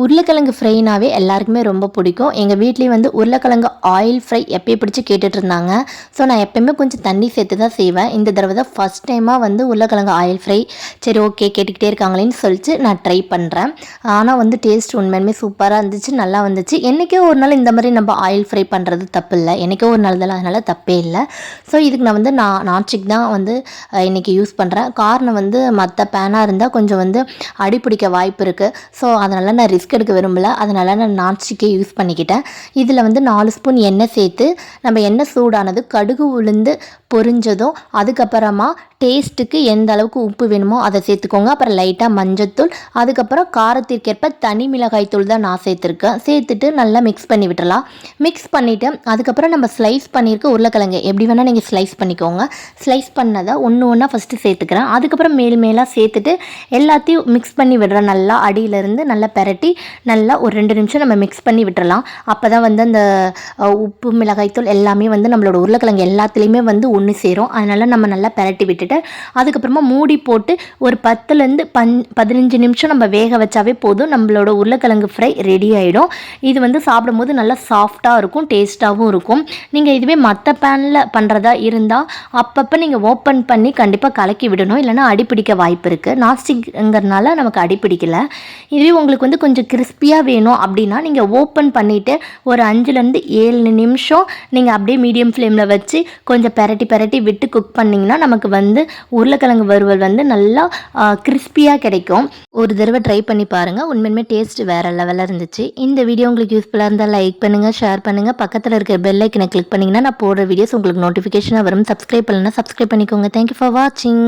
உருளைக்கிழங்கு ஃப்ரைனாவே எல்லாருக்குமே ரொம்ப பிடிக்கும். எங்கள் வீட்லேயும் வந்து உருளைக்கிழங்கு ஆயில் ஃப்ரை எப்பயும் பிடிச்சி கேட்டுட்ருந்தாங்க. ஸோ நான் எப்பயுமே கொஞ்சம் தண்ணி சேர்த்து தான் செய்வேன். இந்த தடவை தான் ஃபஸ்ட் டைமாக வந்து உருளைக்கிழங்கு ஆயில் ஃப்ரை சரி ஓகே கேட்டுக்கிட்டே இருக்காங்களேன்னு சொல்லிட்டு நான் ட்ரை பண்ணுறேன் ஆனால் வந்து டேஸ்ட் உண்மையுமே சூப்பராக இருந்துச்சு நல்லா வந்துச்சு. என்றைக்கே ஒரு நாள் இந்த மாதிரி நம்ம ஆயில் ஃப்ரை பண்ணுறது தப்பு இல்லை. என்றைக்கோ ஒரு நாள் தான் அதனால் தப்பே இல்லை. ஸோ இதுக்கு நான் வந்து நான் நான்ஸ்டிக் தான் வந்து இன்றைக்கி யூஸ் பண்ணுறேன் காரணம் வந்து மற்ற பேனாக இருந்தால் கொஞ்சம் வந்து அடி பிடிக்க வாய்ப்பு இருக்குது ஸோ அதனால் நான் ரிஸ்க் எடுக்க விரும்பல. அதனால் நான் நான்ஸ்டிக்கே யூஸ் பண்ணிக்கிட்டேன். இதில் வந்து நாலு ஸ்பூன் எண்ணெய் சேர்த்து நம்ம எண்ணெய் சூடானது கடுகு உளுந்து பொரிஞ்சதும் அதுக்கப்புறமா டேஸ்ட்டுக்கு எந்த அளவுக்கு உப்பு வேணுமோ அதை சேர்த்துக்கோங்க. அப்புறம் லைட்டாக மஞ்சத்தூள் அதுக்கப்புறம் காரத்திற்கேற்ப தனி மிளகாய் தூள் தான் நான் சேர்த்துருக்கேன். சேர்த்துட்டு நல்லா மிக்ஸ் பண்ணி விட்டுறலாம். மிக்ஸ் பண்ணிவிட்டு அதுக்கப்புறம் நம்ம ஸ்லைஸ் பண்ணியிருக்க உருளைக்கிழங்கு. எப்படி வேணால் நீங்கள் ஸ்லைஸ் பண்ணிக்கோங்க. ஸ்லைஸ் பண்ணதை ஒன்று ஒன்றா ஃபஸ்ட்டு சேர்த்துக்கிறேன். அதுக்கப்புறம் மேல் மேலாக சேர்த்துட்டு எல்லாத்தையும் மிக்ஸ் பண்ணி விடுறேன். நல்லா அடியிலேருந்து நல்லா பெரட்டி நல்லா ஒரு ரெண்டு நிமிஷம் நம்ம மிக்ஸ் பண்ணி விட்டுறலாம். அப்போ தான் வந்து அந்த உப்பு மிளகாய்த்தூள் எல்லாமே வந்து நம்மளோட உருளைக்கிழங்கு எல்லாத்துலேயுமே வந்து ஒன்று சேரும். அதனால் நம்ம நல்லா பரட்டி விட்டுட்டு அதுக்கப்புறமா மூடி போட்டு ஒரு பத்துலேருந்து பன் பதினஞ்சு நிமிஷம் நம்ம வேக வச்சாவே போதும். நம்மளோட உருளைக்கிழங்கு ஃப்ரை ரெடி ஆகிடும் இது வந்து சாப்பிடும்போது நல்லா சாஃப்டாக இருக்கும் டேஸ்ட்டாகவும் இருக்கும். நீங்கள் இதுவே மற்ற பேனில் பண்ணுறதா இருந்தால் அப்பப்போ நீங்கள் ஓப்பன் பண்ணி கண்டிப்பாக கலக்கி விடணும். இல்லைன்னா அடிப்பிடிக்க வாய்ப்பு இருக்குது நாஸ்டிக்ங்கிறதுனால நமக்கு அடிப்பிடிக்கலை இதுவே உங்களுக்கு வந்து கொஞ்சம் கிறிஸ்பியாக வேணும் அப்படின்னா நீங்கள் ஓப்பன் பண்ணிவிட்டு ஒரு அஞ்சுலேருந்து ஏழு நிமிஷம் நீங்கள் அப்படியே மீடியம் ஃப்ளேமில் வச்சு கொஞ்சம் பெரட்டி பெரட்டி விட்டு குக் பண்ணிங்கன்னா நமக்கு வந்து உருளைக்கிழங்கு வறுவல் வந்து நல்லா கிறிஸ்பியாக கிடைக்கும். ஒரு தடவை ட்ரை பண்ணி பாருங்கள் உண்மையுமே டேஸ்ட் வேறு லெவலில் இருந்துச்சு. இந்த வீடியோ உங்களுக்கு யூஸ்ஃபுல்லாக இருந்தால் லைக் பண்ணுங்கள் ஷேர் பண்ணுங்கள் பக்கத்தில் இருக்கிற பெல் ஐக்கனை கிளிக் பண்ணிங்கன்னா நான் போடுற வீடியோஸ் உங்களுக்கு நோட்டிஃபிகேஷனாக வரும். சப்ஸ்கிரைப் பண்ணலன்னா சப்ஸ்கிரைப் பண்ணிக்கோங்க. தேங்க்யூ ஃபார் வாட்சிங்